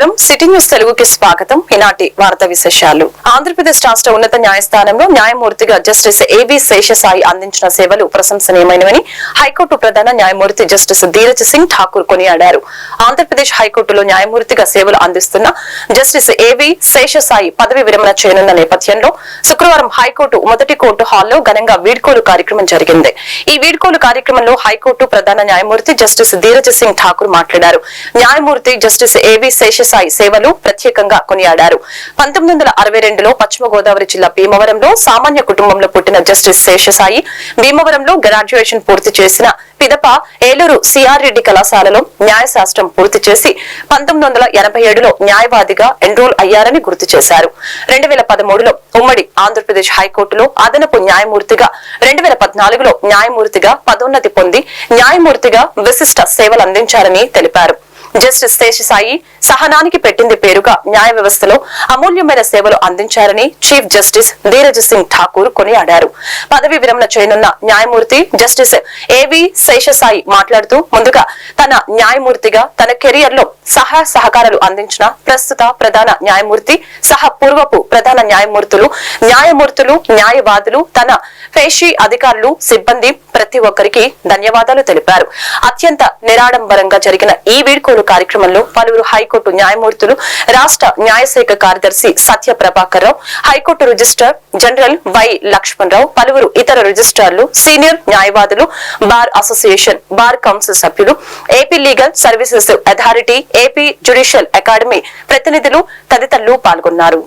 నమస్కారం. City news తెలుగుకి స్వాగతం. ఈనాటి వార్త విశేషాలు. ఆంధ్రప్రదేశ్ రాష్ట్ర ఉన్నత న్యాయస్థానంలో న్యాయమూర్తిగా జస్టిస్ ఏబి శేషసాయి అందించిన సేవలు ప్రశంసనీయమైనవని హైకోర్టు ప్రధాన న్యాయమూర్తి జస్టిస్ ధీరజ్ సింగ్ ఠాకూర్ కొనియాడారు. ఆంధ్రప్రదేశ్ హైకోర్టులో న్యాయమూర్తిగా సేవలు అందిస్తున్న జస్టిస్ ఏవి శేషసాయి పదవి విరమణ చేయనున్న నేపథ్యంలో శుక్రవారం హైకోర్టు మొదటి కోర్టు హాల్లో ఘనంగా వీడ్కోలు కార్యక్రమం జరిగింది. ఈ వీడ్కోలు కార్యక్రమంలో హైకోర్టు ప్రధాన న్యాయమూర్తి జస్టిస్ ధీరజ్ సింగ్ ఠాకూర్ మాట్లాడారు. న్యాయమూర్తి జస్టిస్ ఏవి శేష శేషసాయి సేవలు ప్రత్యేకంగా కొనియాడారు. పంతొమ్మిది వందల అరవై రెండులో పశ్చిమ గోదావరి జిల్లా భీమవరంలో సామాన్య కుటుంబంలో పుట్టిన జస్టిస్ శేషసాయి భీమవరంలో గ్రాడ్యుయేషన్ పూర్తి చేసిన పిదప ఏలూరు సిఆర్ రెడ్డి కళాశాలలో న్యాయశాస్త్రం పూర్తి చేసి పంతొమ్మిది వందల ఎనభై ఏడులో న్యాయవాదిగా ఎన్రోల్ అయ్యారని గుర్తు చేశారు. రెండు వేల పదమూడులో ఉమ్మడి ఆంధ్రప్రదేశ్ హైకోర్టులో అదనపు న్యాయమూర్తిగా రెండు వేల పద్నాలుగులో న్యాయమూర్తిగా పదోన్నతి పొంది న్యాయమూర్తిగా విశిష్ట సేవలు అందించారని తెలిపారు. జస్టిస్ శేషసాయి సహనానికి పెట్టింది పేరుగా న్యాయ వ్యవస్థలో అమూల్యమైన సేవలు అందించారని చీఫ్ జస్టిస్ ధీరజ్ సింగ్ ఠాకూర్ కొనియాడారు. పదవి విరమణ చేయనున్న న్యాయమూర్తి జస్టిస్ ఏవి శేషసాయి మాట్లాడుతూ ముందుగా తన న్యాయమూర్తిగా తన కెరియర్లో సహాయ సహకారాలు అందించిన ప్రస్తుత ప్రధాన న్యాయమూర్తి సహ పూర్వపు ప్రధాన న్యాయమూర్తులు న్యాయమూర్తులు న్యాయవాదులు తన పేషీ అధికారులు సిబ్బంది ప్రతి ఒక్కరికి ధన్యవాదాలు తెలిపారు. అత్యంత నిరాడంబరంగా జరిగిన ఈ వీడ్కోలు కార్యక్రమంలో పలువురు హైకోర్టు న్యాయమూర్తులు రాష్ట్ర న్యాయశాఖ కార్యదర్శి Satya Prabhakar Rao high court registrar general Y Laxman Rao పలువురు ఇతర రిజిస్టార్లు సీనియర్ న్యాయవాదులు బార్ అసోసియేషన్ బార్ కౌన్సిల్ సభ్యులు AP legal services authority AP judicial academy ప్రతినిధులు తదితరులు పాల్గొన్నారు.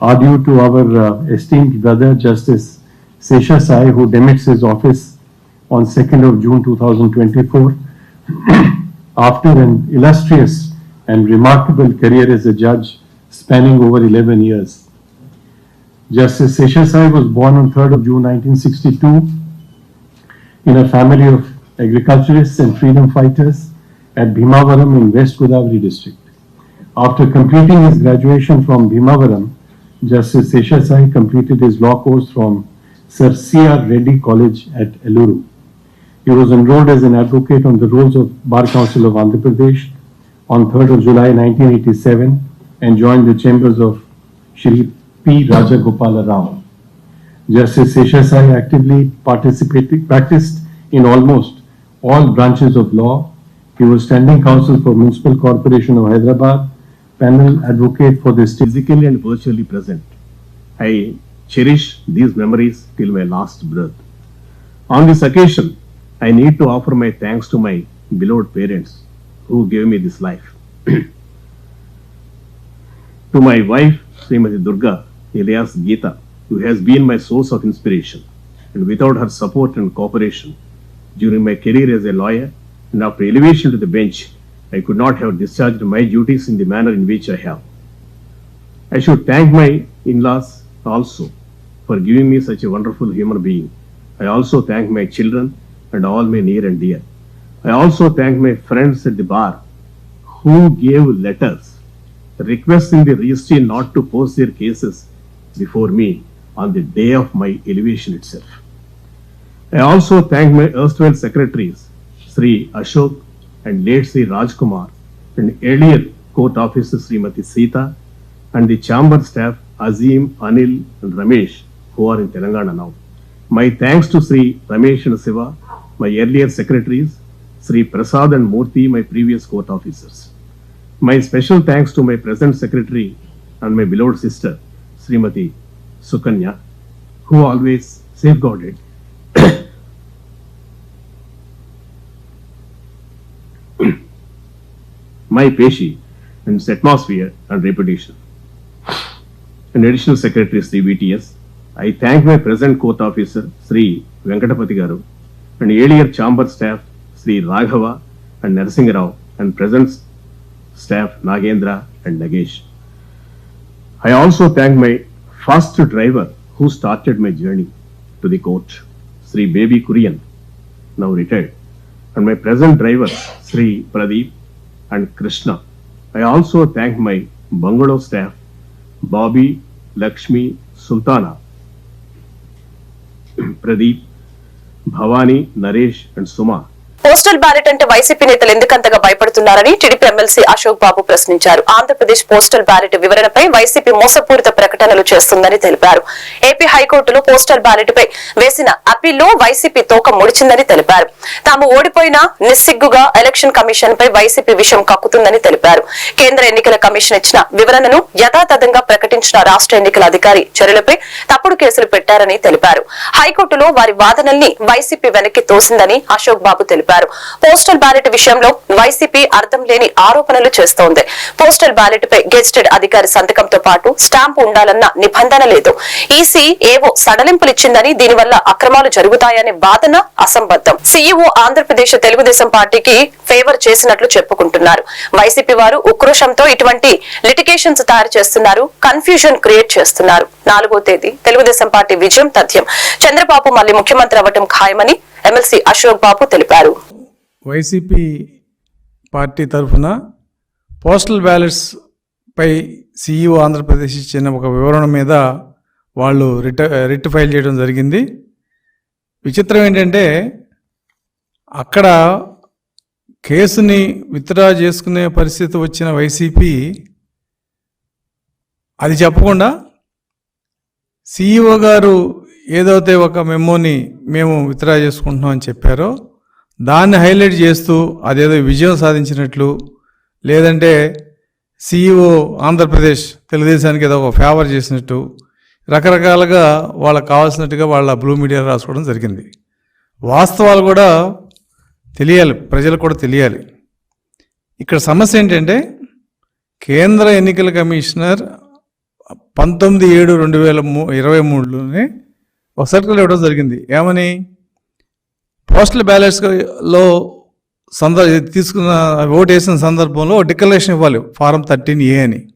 Are due to our uh, esteemed brother Justice Sesha Sai, who demits his office on 2nd of June 2024 after an illustrious and remarkable career as a judge spanning over 11 years. Justice Sesha Sai was born on 3rd of June 1962 in a family of agriculturists and freedom fighters at Bhimavaram in West Godavari district. After completing his graduation from Bhimavaram, Justice Sesha Sai completed his law course from Sir C.R. Reddy College at Eluru. He was enrolled as an advocate on the rolls of Bar Council of Andhra Pradesh on 3rd of July 1987 and joined the chambers of Shri P. Rajagopala Rao. Justice Sesha Sai actively participated, practiced in almost all branches of law. He was standing counsel for Municipal Corporation of Hyderabad, panel advocate for the state. physically and virtually present. I cherish these memories till my last breath. On this occasion, I need to offer my thanks to my beloved parents who gave me this life. to my wife, Srimati Durga, alias Geeta, who has been my source of inspiration, and without her support and cooperation during my career as a lawyer and after elevation to the bench, I could not have discharged my duties in the manner in which I have. I should thank my in-laws also for giving me such a wonderful human being. I also thank my children and all my near and dear. I also thank my friends at the bar who gave letters requesting the registry not to post their cases before me on the day of my elevation itself. I also thank my erstwhile secretaries, Sri Ashok and late Sri Rajkumar, and earlier court officer Srimati Sita, and the chamber staff Azim, Anil, and Ramesh, who are in Telangana now. My thanks to Sri Ramesh and Siva, my earlier secretaries, Sri Prasad and Murthy, my previous court officers. My special thanks to my present secretary and my beloved sister, Srimati Sukanya, who always safeguarded my Peshi and its atmosphere and reputation. And additional secretary Sri VTS, I thank my present court officer Sri Venkatapati and earlier chamber staff Sri Raghava and Narsingh Rao and present staff Nagendra and Nagesh. I also thank my first driver who started my journey to the court, Sri Baby Kurian, now retired, and my present driver, Sri Pradeep and Krishna. I also thank my bungalow staff, Bobby, Lakshmi, Sultana, Pradeep, Bhavani, Naresh, and Suma, postal ballot అంటే YCP నేతలు ఎందుకంతగా భయపడుతున్నారని TDP MLC Ashok Babu ప్రశ్నించారు. Andhra Pradesh postal ballot వివరణపై YCP మోసపూరిత ప్రకటనలు చేస్తుందని తెలిపారు. ఏపీ హైకోర్టులో పోస్టల్ బ్యాలెట్ పై వేసిన అప్పీల్లో వైసీపీ తోక ముడిచిందని తెలిపారు. తాము ఓడిపోయినా నిస్సిగ్గుగా ఎలక్షన్ కమిషన్ పై వైసీపీ విషయం కక్కుతుందని తెలిపారు. కేంద్ర ఎన్నికల కమిషన్ ఇచ్చిన వివరణను యథాతథంగా ప్రకటించిన రాష్ట్ర ఎన్నికల అధికారి చర్యలపై తప్పుడు కేసులు పెట్టారని తెలిపారు. హైకోర్టులో వారి వాదనల్ని వైసీపీ వెనక్కి తోసిందని అశోక్ బాబు తెలిపారు. పోస్టల్ బ్యాలెట్ విషయంలో వైసీపీ అర్థం లేని ఆరోపణలు చేస్తోంది. పోస్టల్ బ్యాలెట్ పై గెజిటెడ్ అధికారి సంతకంతో పాటు స్టాంపు ఉండాలన్న నిబంధన లేదు. ఈసీ ఏవో సడలింపులిచ్చిందని దీనివల్ల అక్రమాలు జరుగుతాయనే వాదన అసంబద్ధం. సీఈఓ ఆంధ్రప్రదేశ్ తెలుగుదేశం పార్టీకి ఫేవర్ చేసినట్లు చెప్పుకుంటున్నారు. వైసీపీ వారు ఉక్రోషంతో ఇటువంటి లిటికేషన్స్ తయారు చేస్తున్నారు కన్ఫ్యూజన్ క్రియేట్ చేస్తున్నారు. నాలుగో తేదీ తెలుగుదేశం పార్టీ విజయం తథ్యం. చంద్రబాబు మళ్ళీ ముఖ్యమంత్రి అవ్వటం ఖాయమని ఎమ్మెల్సీ అశోక్ బాబు తెలిపారు. వైసీపీ పార్టీ తరఫున పోస్టల్ బ్యాలెట్స్ పై సీఈఓ ఆంధ్రప్రదేశ్ ఇచ్చిన ఒక వివరణ మీద వాళ్ళు రిట రిట్ ఫైల్ చేయడం జరిగింది. విచిత్రం ఏంటంటే అక్కడ కేసుని విత్డ్రా చేసుకునే పరిస్థితి వచ్చిన వైసీపీ అది చెప్పకుండా సీఈఓ గారు ఏదైతే ఒక మెమోని మేము విత్డ్రా చేసుకుంటున్నాం అని చెప్పారో దాన్ని హైలైట్ చేస్తూ అదేదో విజయం సాధించినట్లు లేదంటే సీఈఓ ఆంధ్రప్రదేశ్ తెలుగుదేశానికి ఏదో ఒక ఫేవర్ చేసినట్టు రకరకాలుగా వాళ్ళకి కావాల్సినట్టుగా వాళ్ళ బ్లూ మీడియా రాసుకోవడం జరిగింది. వాస్తవాలు కూడా తెలియాలి ప్రజలకు కూడా తెలియాలి. ఇక్కడ సమస్య ఏంటంటే కేంద్ర ఎన్నికల కమిషనర్ పంతొమ్మిది ఏడు రెండు వేల మూ ఇరవై మూడులోనే ఒక సర్కిల్ ఇవ్వడం జరిగింది. ఏమని? పోస్టల్ బ్యాలెట్స్లో సంద తీసుకున్న ఓటు వేసిన సందర్భంలో డిక్లరేషన్ ఇవ్వాలి. ఫారం థర్టీన్ ఏ అని.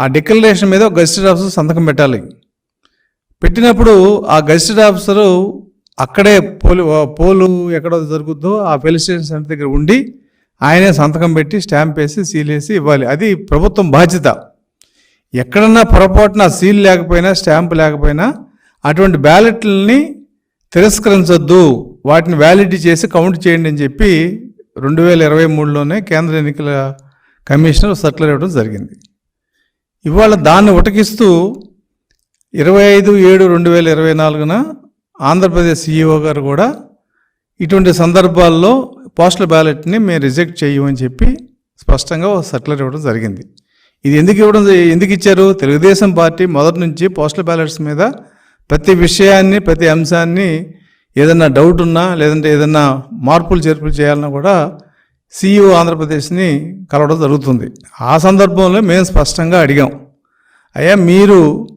ఆ డిక్లరేషన్ మీద ఒక గజిస్టెడ్ ఆఫీసర్ సంతకం పెట్టాలి. పెట్టినప్పుడు ఆ గజిస్టెడ్ ఆఫీసరు అక్కడే పోలు పోలు ఎక్కడ జరుగుద్దో ఆ పోలీస్ స్టేషన్ సెంటర్ దగ్గర ఉండి ఆయనే సంతకం పెట్టి స్టాంప్ వేసి సీల్ వేసి ఇవ్వాలి. అది ప్రభుత్వం బాధ్యత. ఎక్కడన్నా పొరపాటున సీల్ లేకపోయినా స్టాంప్ లేకపోయినా అటువంటి బ్యాలెట్లని తిరస్కరించొద్దు. వాటిని వ్యాలిడిటీ చేసి కౌంట్ చేయండి అని చెప్పి రెండు వేల ఇరవై మూడులోనే కేంద్ర ఎన్నికల కమిషనర్ సర్కులర్ ఇవ్వడం జరిగింది. ఇవాళ దాన్ని ఉటకిస్తూ ఇరవై ఐదు ఏడు రెండు వేల ఇరవై నాలుగున ఆంధ్రప్రదేశ్ సీఈఓ గారు కూడా ఇటువంటి సందర్భాల్లో పోస్టల్ బ్యాలెట్ని మేము రిజెక్ట్ చేయమని చెప్పి స్పష్టంగా ఒక సర్కులర్ ఇవ్వడం జరిగింది. ఇది ఎందుకు ఇవ్వడం ఎందుకు ఇచ్చారు? తెలుగుదేశం పార్టీ మొదటి నుంచి పోస్టల్ బ్యాలెట్స్ మీద ప్రతి విషయాన్ని ప్రతి అంశాన్ని ఏదన్నా డౌట్ ఉన్నా లేదంటే ఏదన్నా మార్పులు చేర్పులు చేయాలన్నా కూడా సీఈఓ ఆంధ్రప్రదేశ్ని కలవడం జరుగుతుంది. ఆ సందర్భంలో మేము స్పష్టంగా అడిగాం. అయ్యా మీరు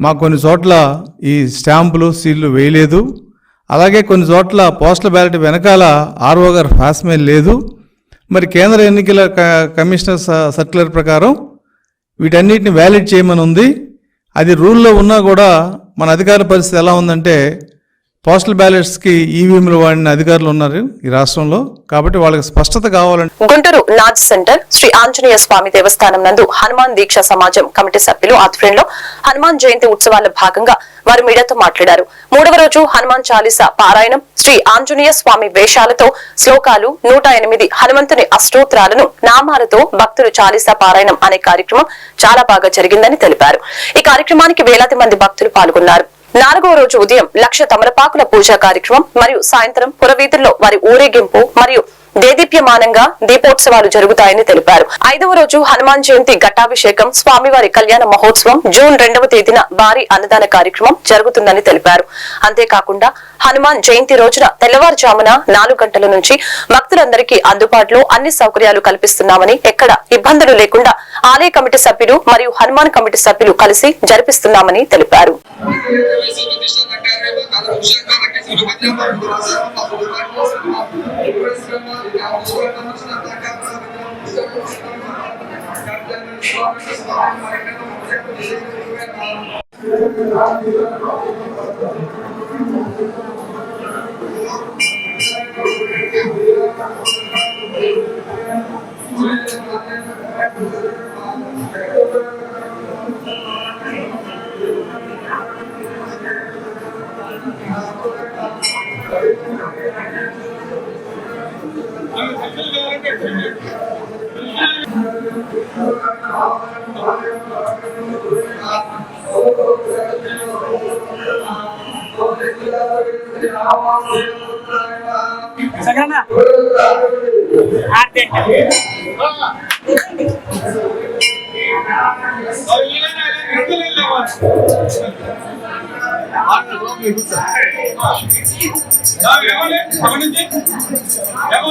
మా కొన్ని చోట్ల ఈ స్టాంపులు సీళ్ళు వేయలేదు. అలాగే కొన్ని చోట్ల పోస్టల్ బ్యాలెట్ వెనకాల ఆర్ఓ గారు ఫాస్మెయిల్ లేదు. మరి కేంద్ర ఎన్నికల క- కమిషనర్ స- సర్క్యులర్ ప్రకారం వీటన్నిటిని వ్యాలిడ్ చేయమని ఉంది. అది రూల్లో ఉన్నా కూడా మన అధికార పరిస్థితి ఎలా ఉందంటే పోస్టల్ బ్యాలెట్స్కి ఈవీఎంలు వాడిన అధికారులు ఉన్నారు ఈ రాష్ట్రంలో. కాబట్టి వాళ్ళకి స్పష్టత కావాలంటే గుంటూరు నాజ్ సెంటర్ శ్రీ ఆంజనేయ స్వామి దేవస్థానం నందు హనుమాన్ దీక్ష సమాజం కమిటీ సభ్యులు ఆధ్వర్యంలో హనుమాన్ జయంతి ఉత్సవాల భాగంగా వారు మీడియాతో మాట్లాడారు. మూడవ రోజు హనుమాన్ చాలీసా పారాయణం శ్రీ ఆంజనేయ స్వామి వేషాలతో శ్లోకాలు నూట ఎనిమిది హనుమంతుని అష్టోత్తరాలను నామాలతో భక్తులు చాలీసా పారాయణం అనే కార్యక్రమం చాలా బాగా జరిగిందని తెలిపారు. ఈ కార్యక్రమానికి వేలాది మంది భక్తులు పాల్గొన్నారు. నాలుగో రోజు ఉదయం లక్ష తమలపాకుల పూజా కార్యక్రమం మరియు సాయంత్రం పురవీధుల్లో వారి ఊరేగింపు మరియు దేదీప్యమానంగా దీపోత్సవాలు జరుగుతాయని తెలిపారు. ఐదవ రోజు హనుమాన్ జయంతి ఘట్టాభిషేకం స్వామివారి కళ్యాణ మహోత్సవం జూన్ రెండవ తేదీన భారీ అన్నదాన కార్యక్రమం జరుగుతుందని తెలిపారు. అంతేకాకుండా హనుమాన్ జయంతి రోజున తెల్లవారుజామున నాలుగు గంటల నుంచి భక్తులందరికీ అందుబాటులో అన్ని సౌకర్యాలు కల్పిస్తున్నామని ఎక్కడ ఇబ్బందులు లేకుండా ఆలయ కమిటీ సభ్యులు మరియు హనుమాన్ కమిటీ సభ్యులు కలిసి జరిపిస్తున్నామని తెలిపారు. Thank you. আর দেখ এখন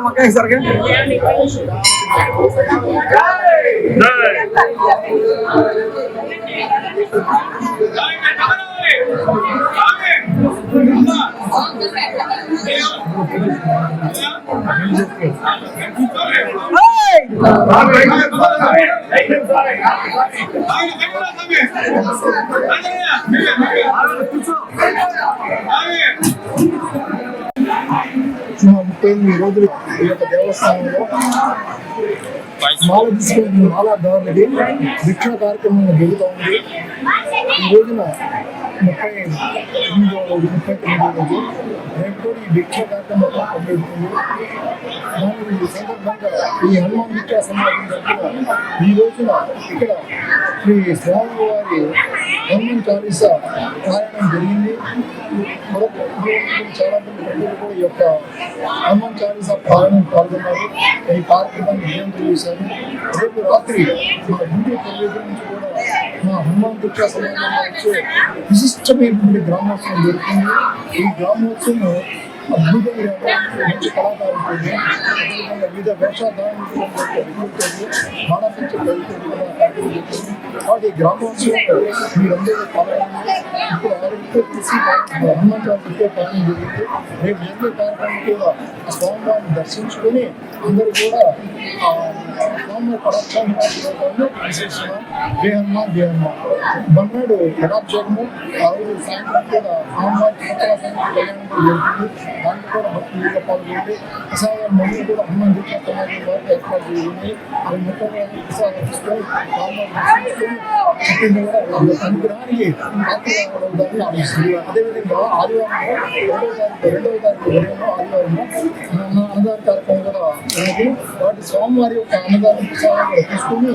मग सारखे ముప్పై ఎనిమిది రోజులు ఈ యొక్క దేవస్థానంలో మాల తీసుకుని మాలాదారులకి భిక్ష కార్యక్రమం జరుగుతూ ఉంది. ఈ రోజున ముప్పై ఎనిమిదో రోజు ముప్పై తొమ్మిదో రోజు రేపు ఈ భిక్ష కార్యక్రమం జరుగుతుంది దాని ఈ సందర్భంగా ఈ హనుమాన్ భిక్ష సమాజం తరఫున ఈ రోజున ఇక్కడ శ్రీ స్వామివారి హనుమాన్ చాలీసా రాయడం జరిగింది మరొక చాలా మంది ప్రజలు కూడా ఈ యొక్క హనుమాన్ చాలీసా పాలన పాల్గొన్నారు ఈ కార్యక్రమాన్ని విజయవంతం చేశారు రేపు రాత్రి మా గుంటూరు తల్లిదండ్రుల నుంచి కూడా మా హనుమాన్ భిక్ష సమాజంలో వచ్చే విశిష్టమైనటువంటి గ్రామోత్సవం జరుగుతుంది. ఈ గ్రామోత్సవం అద్భుతంగా మంచి కళాకారులు అదేవిధంగా వివిధ వేషధారణ మానసించే కాబట్టి ఈ గ్రామోత్సవం మీరందరూ పాల్గొనండి ఇప్పుడు ఆరోగ్యంతో కలిసి హనుమంతుడితో పాలన జరిగింది రేపు జరిగే కార్యక్రమం కూడా ఆ స్వామివారిని దర్శించుకొని అందరూ కూడా ఆ స్వామి పరక్షాన్ని విశేషంగా జయ ఆ రోజు సాయంత్రం కూడా స్వామివారి చిత్ర కళ్యాణం కూడా జరుగుతుంది దాంట్లో కూడా భక్తులుగా పాల్గొంది ప్రసాదాలు మళ్ళీ కూడా హనుమాన్ దీక్ష సమాజం వారికి ఏర్పాటు మొత్తం ప్రసాదం తీసుకొని కూడా అనుగ్రహానికి ఆలోచిస్తుంది అదేవిధంగా ఆదివారం రెండవ తారీఖు రెండవ తారీఖు ఆదివారం అన్నదాన కార్యక్రమం మనకి వాటి స్వామివారి యొక్క అన్నదానం తీసుకుని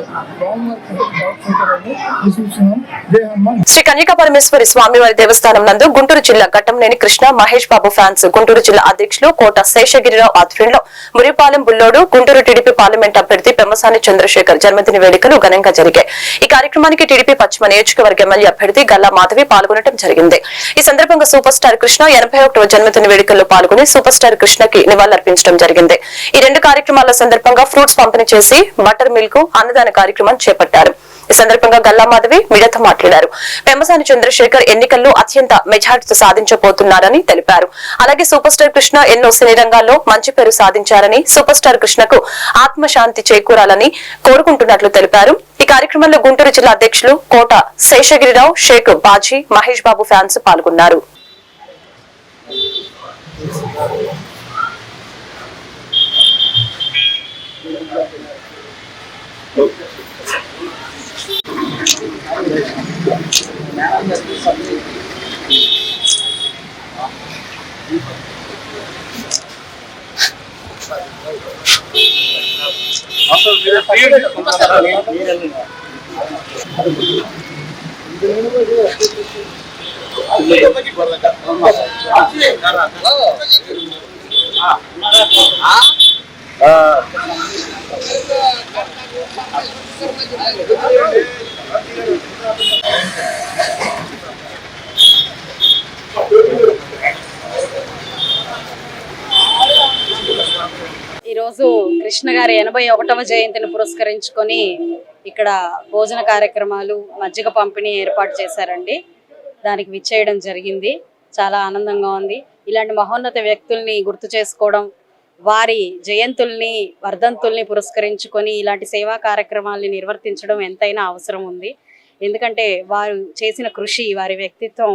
శ్రీ కన్యకా పరమేశ్వరి స్వామివారి దేవస్థానం నందు గుంటూరు జిల్లా ఘట్టంనేని కృష్ణ మహేష్ బాబు ఫ్యాన్స్ గుంటూరు జిల్లా అధ్యక్షులు కోట శేషగిరిరావు ఆధ్వర్యంలో మురిపాలెం బుల్లోడు గుంటూరు టీడీపీ పార్లమెంట్ అభ్యర్థి పెమ్మసాని చంద్రశేఖర్ జన్మదిన వేడుకలు ఘనంగా జరిగాయి. ఈ కార్యక్రమానికి టీడీపీ పశ్చిమ నియోజకవర్గ ఎమ్మెల్యే అభ్యర్థి గల్లా మాధవి పాల్గొనడం జరిగింది. ఈ సందర్భంగా సూపర్ స్టార్ కృష్ణ ఎనభై ఒకటవ జన్మదిన వేడుకల్లో పాల్గొని సూపర్ స్టార్ కృష్ణకి నివాళులర్పించడం జరిగింది. ఈ రెండు కార్యక్రమాల సందర్భంగా ఫ్రూట్స్ పంపిణీ చేసి బటర్ మిల్క్ అన్నదాన కార్యక్రమం చేపట్టారు. ఈ సందర్భంగా గల్లా మాధవి మీడియాతో మాట్లాడారు. పెమ్మసాని చంద్రశేఖర్ ఎన్నికల్లో అత్యంత మెజార్టీతో సాధించబోతున్నారని తెలిపారు. అలాగే సూపర్ స్టార్ కృష్ణ ఎన్నో సినీ రంగాల్లో మంచి పేరు సాధించారని సూపర్ స్టార్ కృష్ణకు ఆత్మశాంతి చేకూరాలని కోరుకుంటున్నట్లు తెలిపారు. ఈ కార్యక్రమంలో గుంటూరు జిల్లా అధ్యక్షులు కోట శేషగిరిరావు షేక్ బాజీ మహేష్ బాబు ఫ్యాన్స్ పాల్గొన్నారు. ಬರ್ಲಕ್ಕ ఈరోజు కృష్ణ గారి ఎనభై ఒకటవ జయంతిని పురస్కరించుకొని ఇక్కడ భోజన కార్యక్రమాలు మజ్జిగ పంపిణీ ఏర్పాటు చేశారండి. దానికి విచ్చేయడం జరిగింది. చాలా ఆనందంగా ఉంది. ఇలాంటి మహోన్నత వ్యక్తుల్ని గుర్తు చేసుకోవడం వారి జయంతుల్ని వర్ధంతుల్ని పురస్కరించుకొని ఇలాంటి సేవా కార్యక్రమాల్ని నిర్వర్తించడం ఎంతైనా అవసరం ఉంది. ఎందుకంటే వారు చేసిన కృషి వారి వ్యక్తిత్వం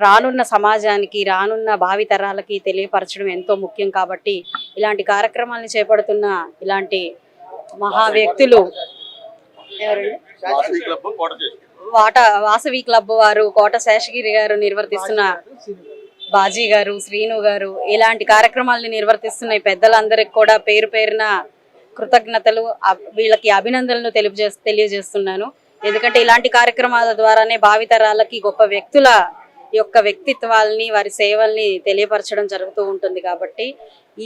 రానున్న సమాజానికి రానున్న భావి తరాలకి తెలియపరచడం ఎంతో ముఖ్యం కాబట్టి ఇలాంటి కార్యక్రమాలను చేపడుతున్న ఇలాంటి మహా వ్యక్తులు వాట వాసవి క్లబ్ వారు కోట శేషగిరి గారు నిర్వర్తిస్తున్న బాజీ గారు శ్రీను గారు ఇలాంటి కార్యక్రమాలను నిర్వర్తిస్తున్న పెద్దలందరికి కూడా పేరు పేరున కృతజ్ఞతలు. వీళ్ళకి అభినందనలు తెలియజే తెలియజేస్తున్నాను. ఎందుకంటే ఇలాంటి కార్యక్రమాల ద్వారానే భావితరాలకి గొప్ప వ్యక్తుల యొక్క వ్యక్తిత్వాల్ని వారి సేవల్ని తెలియపరచడం జరుగుతూ ఉంటుంది కాబట్టి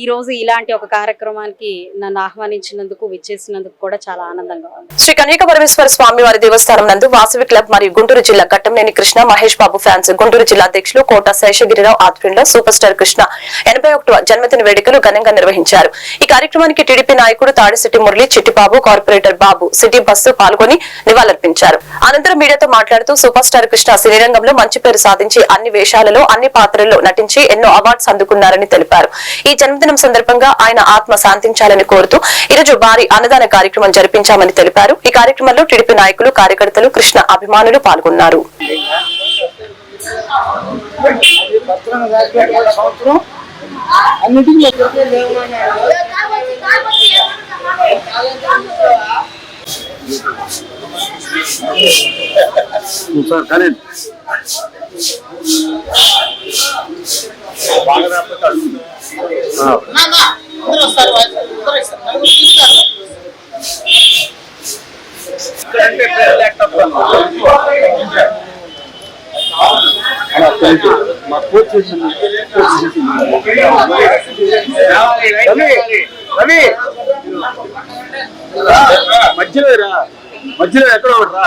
ఈ రోజు ఇలాంటి ఒక కార్యక్రమానికి నన్ను ఆహ్వానించినందుకు విచ్చేసినందుకు కూడా చాలా ఆనందంగా ఉంది. శ్రీ కన్యక పరమేశ్వర స్వామి వారి దేవస్థానం నందు వాసవి క్లబ్ మరియు గుంటూరు జిల్లా ఘట్టంనేని కృష్ణ మహేష్ బాబు ఫ్యాన్స్ గుంటూరు జిల్లా అధ్యక్షులు కోట శేషగిరిరావు ఆధ్వర్యంలో సూపర్ స్టార్ కృష్ణ ఎనభై ఒకటో జన్మదిన వేడుకలు ఘనంగా నిర్వహించారు. ఈ కార్యక్రమానికి టీడీపీ నాయకుడు Tadisetti Murali Chittibabu corporator Babu city bus పాల్గొని నివాళులర్పించారు. అనంతరం మీడియాతో మాట్లాడుతూ సూపర్ స్టార్ కృష్ణ సినీరంగంలో మంచి పేరు సాధించి అన్ని వేషాలలో అన్ని పాత్రల్లో నటించి ఎన్నో అవార్డ్స్ అందుకున్నారని తెలిపారు. ఈ జన్మదినం సందర్భంగా ఆయన ఆత్మ శాంతించాలని కోరుతూ ఈరోజు భారీ అన్నదాన కార్యక్రమం జరిపించామని తెలిపారు. ఈ కార్యక్రమంలో టీడీపీ నాయకులు కార్యకర్తలు కృష్ణ అభిమానులు పాల్గొన్నారు. సంవత్సరం అన్నిటికీ మధ్యలో రా మధ్యలో ఎక్కడ రా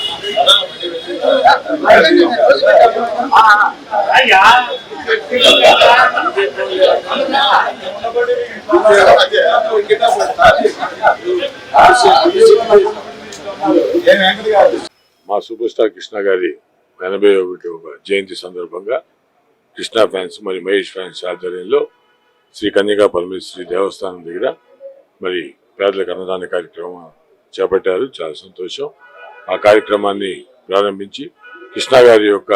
మా సూపర్ స్టార్ కృష్ణ గారి ఎనభై ఒకటి జయంతి సందర్భంగా కృష్ణ ఫ్యాన్స్ మరి మహేష్ ఫ్యాన్స్ ఆధ్వర్యంలో శ్రీ కన్యకా పరమేశ్వరి దేవస్థానం దగ్గర మరి పేదలకు అన్నదాన కార్యక్రమం చేపట్టారు. చాలా సంతోషం. ఆ కార్యక్రమాన్ని ప్రారంభించి కృష్ణ గారి యొక్క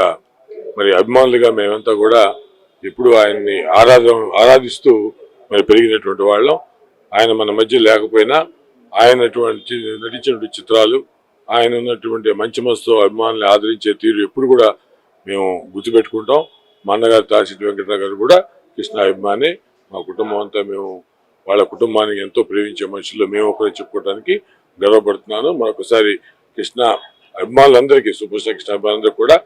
మరి అభిమానులుగా మేమంతా కూడా ఎప్పుడు ఆయన్ని ఆరాధ ఆరాధిస్తూ మరి పెరిగినటువంటి వాళ్ళం. ఆయన మన మధ్య లేకపోయినా ఆయనటువంటి నటించినటువంటి చిత్రాలు ఆయన ఉన్నటువంటి మంచి మనసుతో అభిమానులు ఆదరించే తీరు ఎప్పుడు కూడా మేము గుర్తుపెట్టుకుంటాం. మా అన్నగారు తాసిటి వెంకటరావు గారు కూడా కృష్ణ అభిమాని. మా కుటుంబం అంతా మేము వాళ్ళ కుటుంబానికి ఎంతో ప్రేమించే మనుషుల్లో మేము ఒకరే చెప్పుకోవడానికి గర్వపడుతున్నాను. మరొకసారి కృష్ణ అభిమానులందరికీ సూపర్ కృష్ణ అభిమానులందరూ కూడా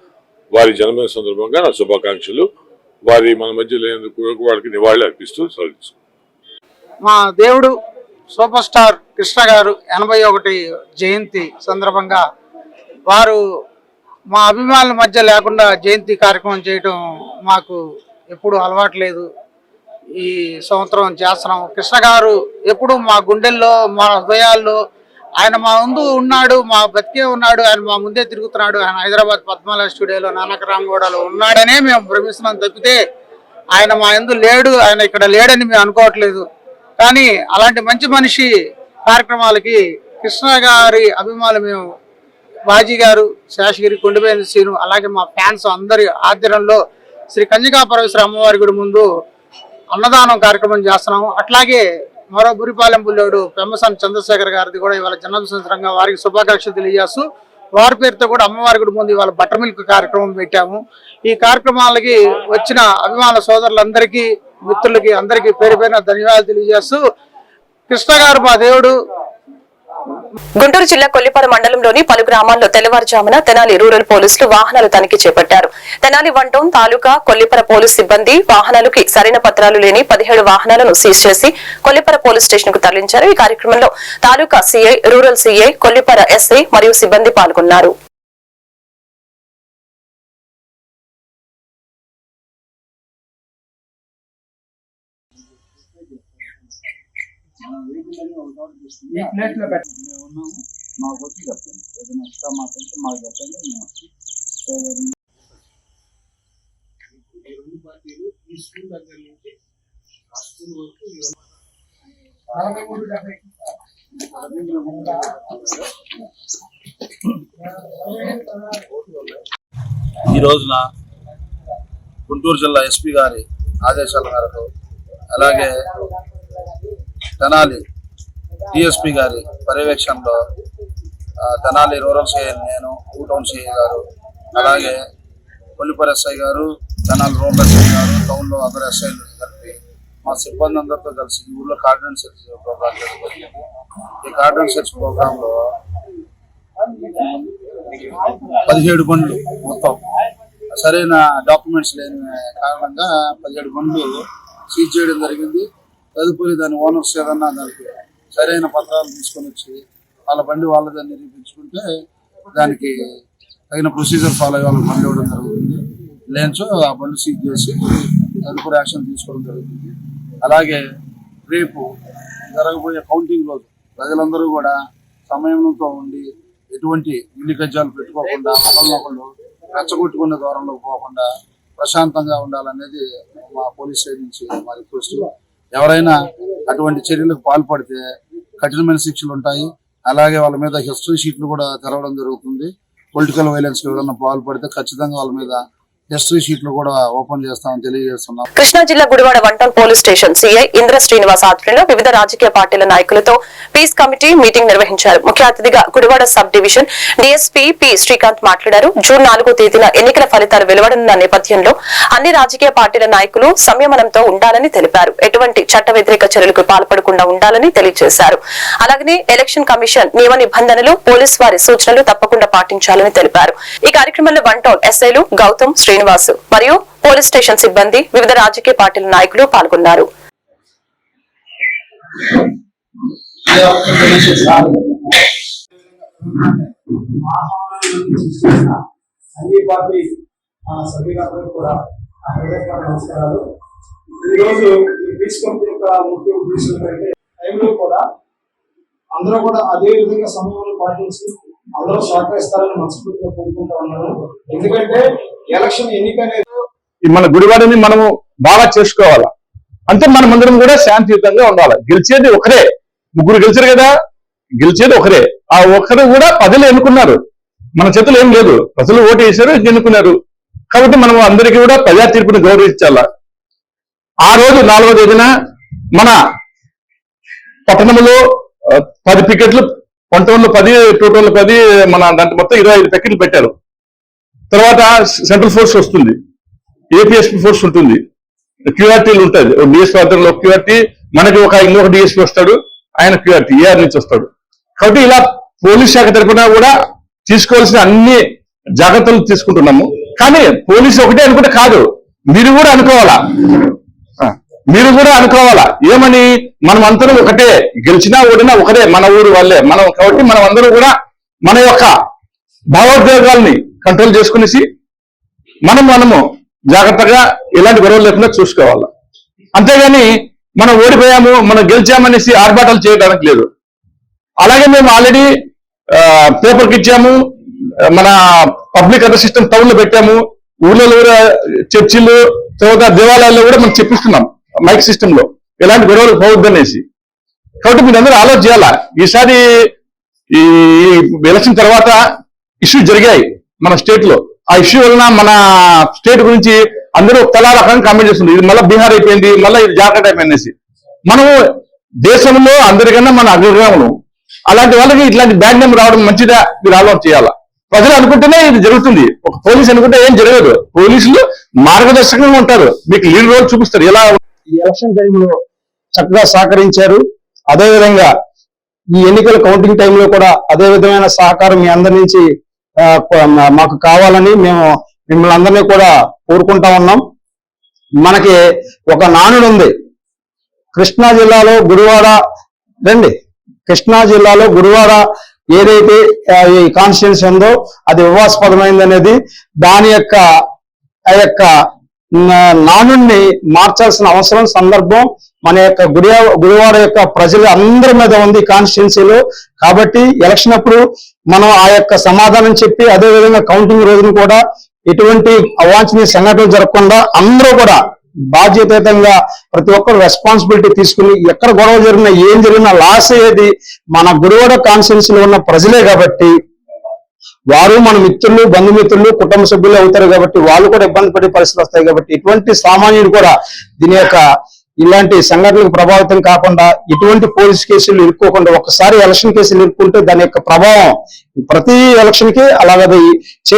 వారి జన్మదిన సందర్భంగా నా శుభాకాంక్షలు. వారి మన మధ్య లేనందుకు వాడికి వారికి నివాళి అర్పిస్తూ సెలవు మా దేవుడు సూపర్ స్టార్ కృష్ణ గారు ఎనభై ఒకటి జయంతి సందర్భంగా వారు మా అభిమానుల మధ్య లేకుండా జయంతి కార్యక్రమం చేయటం మాకు ఎప్పుడు అలవాట్లేదు ఈ సంవత్సరం చేస్తున్నాం. కృష్ణ గారు ఎప్పుడు మా గుండెల్లో మా హృదయాల్లో ఆయన మా ముందు ఉన్నాడు మా బతికే ఉన్నాడు ఆయన మా ముందే తిరుగుతున్నాడు ఆయన హైదరాబాద్ పద్మాల స్టూడియోలో నానకరామగూడలో ఉన్నాడనే మేము భ్రమిస్తున్నాం తప్పితే ఆయన మా ఎందు లేడు ఆయన ఇక్కడ లేడని మేము అనుకోవట్లేదు. కానీ అలాంటి మంచి మనిషి కార్యక్రమాలకి కృష్ణ గారి అభిమానులు మేము బాజీ గారు శేషగిరి కొండపేని శ్రీను అలాగే మా ఫ్యాన్స్ అందరి ఆధ్వర్యంలో శ్రీ కంజికా పరమేశ్వర అమ్మవారి గుడి ముందు అన్నదానం కార్యక్రమం చేస్తున్నాము. అట్లాగే మరో గురిపాలెం బుల్లోడు పెమ్మసాని చంద్రశేఖర్ గారిది కూడా ఇవాళ జన్మదిన సంవత్సరంగా వారికి శుభాకాంక్షలు తెలియజేస్తూ వారి పేరుతో కూడా అమ్మవారి గుడి ముందు ఇవాళ బటర్ మిల్క్ కార్యక్రమం పెట్టాము. ఈ కార్యక్రమాలకి వచ్చిన అభిమాన సోదరులందరికీ మిత్రులకి అందరికీ పేరు పేరున ధన్యవాదాలు తెలియజేస్తూ కృష్ణ గారు మా దేవుడు గుంటూరు జిల్లా కొల్లిపార మండలంలోని పలు గ్రామాల్లో తెల్లవారుజామున తెనాలి రూరల్ పోలీసులు వాహనాలు తనిఖీ చేపట్టారు. తెనాలి వన్ టౌన్ తాలూకా కొల్లిపర పోలీస్ సిబ్బంది వాహనాలకి సరైన పత్రాలు లేని పదిహేడు వాహనాలను సీజ్ చేసి కొల్లిపర పోలీస్ స్టేషన్కు తరలించారు. ఈ కార్యక్రమంలో taluka CI rural CI Kollipara SI మరియు సిబ్బంది పాల్గొన్నారు. ఈ పెట్టండి ఉన్నాము మాకు వచ్చి చెప్పండి ఏదైనా ఎక్స్ట్రా మాట్లాడితే మాకు చెప్పండి మేము వస్తాం. నలభై మూడు డెబ్బై. ఈ రోజున గుంటూరు జిల్లా ఎస్పీ గారి ఆదేశాల మేరకు అలాగే తెనాలి డిఎస్పి గారి పర్యవేక్షణలో తెనాలి రూరల్ సిఐ నేను టూ టౌన్ సిఐ గారు అలాగే కొల్లిపర్ ఎస్ఐ గారు తెనాలి రూరల్ ఎస్ఐ గారు టౌన్లో అదర్ ఎస్ఐలు కలిపి మా సిబ్బంది అందరితో కలిసి ఈ ఊళ్ళో కార్డినెన్స్ సెర్చ్ ప్రోగ్రామ్ జరిగింది ఈ కార్డినెన్స్ సెర్చ్ ప్రోగ్రాంలో పదిహేడు బండ్లు మొత్తం సరైన డాక్యుమెంట్స్ లేని కారణంగా పదిహేడు బండ్లు సీజ్ చేయడం జరిగింది. తదుపరి దాని ఓనర్స్ ఏదన్నా దానికి సరైన పత్రాలు తీసుకొని వచ్చి వాళ్ళ బండి వాళ్ళదని నిరూపించుకుంటే దానికి తగిన ప్రొసీజర్ ఫాలో అయ్యి వాళ్ళకి బండి ఇవ్వడం జరుగుతుంది. లేనిచో ఆ బండి సీజ్ చేసి తదుపరి యాక్షన్ తీసుకోవడం జరుగుతుంది. అలాగే రేపు జరగబోయే కౌంటింగ్ రోజు ప్రజలందరూ కూడా సమయంతో ఉండి ఎటువంటి ఇల్లు గజ్జాలు పెట్టుకోకుండా ఒకరినొకళ్ళు రెచ్చగొట్టుకున్న దూరంలో పోకుండా ప్రశాంతంగా ఉండాలనేది మా పోలీస్ స్టేషన్ నుంచి మా రిక్వెస్ట్ ఎవరైనా అటువంటి చర్యలకు పాల్పడితే కఠినమైన శిక్షలు ఉంటాయి. అలాగే వాళ్ళ మీద హిస్టరీ షీట్లు కూడా తెరవడం జరుగుతుంది. పొలిటికల్ వైలెన్స్ ఎవరైనా పాల్పడితే ఖచ్చితంగా వాళ్ళ మీద హిస్టరీ షీట్లు కూడా ఓపెన్ చేస్తామని తెలియజేస్తున్నాం. కృష్ణా జిల్లా Gudivada one town police station CI Indra Srinivas ఆధ్వర్యంలో వివిధ రాజకీయ పార్టీల నాయకులతో పీస్ కమిటీ మీటింగ్ నిర్వహించారు. ముఖ్య అతిథిగా Gudivada sub division DSP P Srikanth మాట్లాడారు. జూన్ నాలుగో తేదీన ఎన్నికల ఫలితాలు వెలువడనున్న నేపథ్యంలో అన్ని రాజకీయ పార్టీల నాయకులు సంయమనంతో ఉండాలని తెలిపారు. ఎటువంటి చట్ట వ్యతిరేక చర్యలకు పాల్పడకుండా ఉండాలని తెలియజేశారు. అలాగనే ఎలక్షన్ కమిషన్ నియమ నిబంధనలు పోలీస్ వారి సూచనలు తప్పకుండా పాటించాలని తెలిపారు. ఈ కార్యక్రమంలో వన్ టౌన్ ఎస్ఐలు గౌతమ్ శ్రీ శ్రీనివాస్ మరియు పోలీస్ స్టేషన్ సిబ్బంది వివిధ రాజకీయ పార్టీల నాయకులు పాల్గొన్నారు. అన్ని పార్టీ కూడా నమస్కారాలు ఈరోజు యొక్క ముఖ్య ఉద్దేశం ఏంటంటే టైంలో కూడా అందరూ కూడా అదే విధంగా సమయంలో పాటించి అందరూ సహకరిస్తారని మనస్ఫూర్తిగా కోరుకుంటా ఉన్నాను. ఎందుకంటే ఎలక్షన్ ఎన్నిక అనేది మన గుడివాడని మనము బాగా చేసుకోవాలా? అంటే మన అందరం కూడా శాంతియుతంగా ఉండాలి? గెలిచేది ఒకరే. ముగ్గురు గెలిచారు కదా? గెలిచేది ఒకరే. ఆ ఒకరు కూడా ప్రజలు ఎన్నుకున్నారు. మన చేతులు ఏం లేదు. ప్రజలు ఓటు వేశారు ఎన్నుకున్నారు. కాబట్టి మనం అందరికీ కూడా ప్రజా తీర్పుని గౌరవించాల? ఆ రోజు నాలుగో తేదీన మన పట్టణంలో పది పికెట్లు పంతొమ్మిది పది టూ టోటల్ పది మన దాంట్లో మొత్తం ఇరవై ఐదు ప్యాకెట్లు పెట్టారు. తర్వాత సెంట్రల్ ఫోర్స్ వస్తుంది. ఏపీఎస్పీ ఫోర్స్ ఉంటుంది. క్యూఆర్టీలు ఉంటుంది డిఎస్పీ ఆధ్వర్యంలో క్యూఆర్టీ మనకి ఒక ఇంకొక డిఎస్పీ వస్తాడు ఆయన క్యూఆర్టీ ఏఆర్ నుంచి వస్తాడు. కాబట్టి ఇలా పోలీస్ శాఖ తరపున కూడా తీసుకోవాల్సిన అన్ని జాగ్రత్తలు తీసుకుంటున్నాము. కానీ పోలీసు ఒకటే అనుకుంటే కాదు. మీరు కూడా అనుకోవాలా? మీరు కూడా అనుకోవాలా? ఏమని? మనం అందరం ఒకటే. గెలిచినా ఓడినా ఒకటే. మన ఊరు వాళ్ళే. మనం కాబట్టి మనం అందరూ కూడా మన యొక్క భావోద్వేగాల్ని కంట్రోల్ చేసుకునేసి మనం మనము జాగ్రత్తగా ఎలాంటి గొడవలు లేకుండా చూసుకోవాలి? అంతేగాని మనం ఓడిపోయాము మనం గెలిచామనేసి ఆర్భాటాలు చేయడానికి లేదు. అలాగే మేము ఆల్రెడీ పేపర్కి ఇచ్చాము మన పబ్లిక్ అదర్ సిస్టమ్ టౌన్లో పెట్టాము ఊళ్ళో కూడా చర్చిలు తర్వాత దేవాలయాల్లో కూడా మనం చెప్పిస్తున్నాం. మైక్ సిస్టమ్లో ఎలాంటి గొడవలు పోవద్దనేసి. కాబట్టి మీరు అందరూ ఆలోచన చేయాలా? ఈసారి ఈ ఎలక్షన్ తర్వాత ఇష్యూ జరిగాయి మన స్టేట్లో. ఆ ఇష్యూ వలన మన స్టేట్ గురించి అందరూ తలా రకంగా కామెంట్ చేస్తుంది ఇది మళ్ళీ బీహార్ అయిపోయింది మళ్ళీ ఇది జాగ్రత్త అయిపోయింది మనము దేశంలో అందరికన్నా మన అగ్రగ్రాములు అలాంటి వాళ్ళకి ఇట్లాంటి బ్యాడ్ నేమ్ రావడం మంచిదా? మీరు ఆలోచన చేయాలా? ప్రజలు అనుకుంటేనే ఇది జరుగుతుంది. ఒక పోలీస్ అనుకుంటే ఏం జరగదు. పోలీసులు మార్గదర్శకంగా ఉంటారు. మీకు లీడ్ రోల్ చూపిస్తారు. ఎలా ఈ ఎలక్షన్ టైంలో చక్కగా సహకరించారు. అదేవిధంగా ఈ ఎన్నికల కౌంటింగ్ టైంలో కూడా అదే విధమైన సహకారం మీ అందరి నుంచి మాకు కావాలని మేము మిమ్మల్ని అందరినీ కూడా కోరుకుంటా ఉన్నాం. మనకి ఒక నానుడు ఉంది. కృష్ణా జిల్లాలో గురువాడ రండి. కృష్ణా జిల్లాలో గురువాడ ఏదైతే ఈ కాన్స్టిట్యున్సీ ఉందో అది వివాదాస్పదమైంది అనేది దాని యొక్క ఆ యొక్క నానుడిని మార్చాల్సిన అవసరం సందర్భం మన యొక్క గుడి గుడివాడ యొక్క ప్రజల అందరి మీద ఉంది కాన్స్టిట్యున్సీలో. కాబట్టి ఎలక్షన్ అప్పుడు మనం ఆ యొక్క సమాధానం చెప్పి అదే విధంగా కౌంటింగ్ రోజున కూడా ఎటువంటి అవాంఛనీయ సంఘటనలు జరగకుండా అందరూ కూడా బాధ్యతయుతంగా ప్రతి ఒక్కరు రెస్పాన్సిబిలిటీ తీసుకుని ఎక్కడ గొడవ జరిగినా ఏం జరిగినా లాస్ అయ్యేది మన గుడివాడ కాన్స్టిట్యున్సీలో ఉన్న ప్రజలే కాబట్టి వారు మన మిత్రులు బంధుమిత్రులు కుటుంబ సభ్యులు అవుతారు కాబట్టి వాళ్ళు కూడా ఇబ్బంది పడే పరిస్థితులు వస్తాయి కాబట్టి ఇటువంటి సామాన్యుడు కూడా దీని యొక్క ఇలాంటి సంఘటనలకు ప్రభావితం కాకుండా ఎటువంటి పోలీస్ కేసులు ఇరుక్కోకుండా ఒక్కసారి ఎలక్షన్ కేసులు ఇరుక్కుంటే దాని యొక్క ప్రభావం ప్రతి ఎలక్షన్కి అలాగే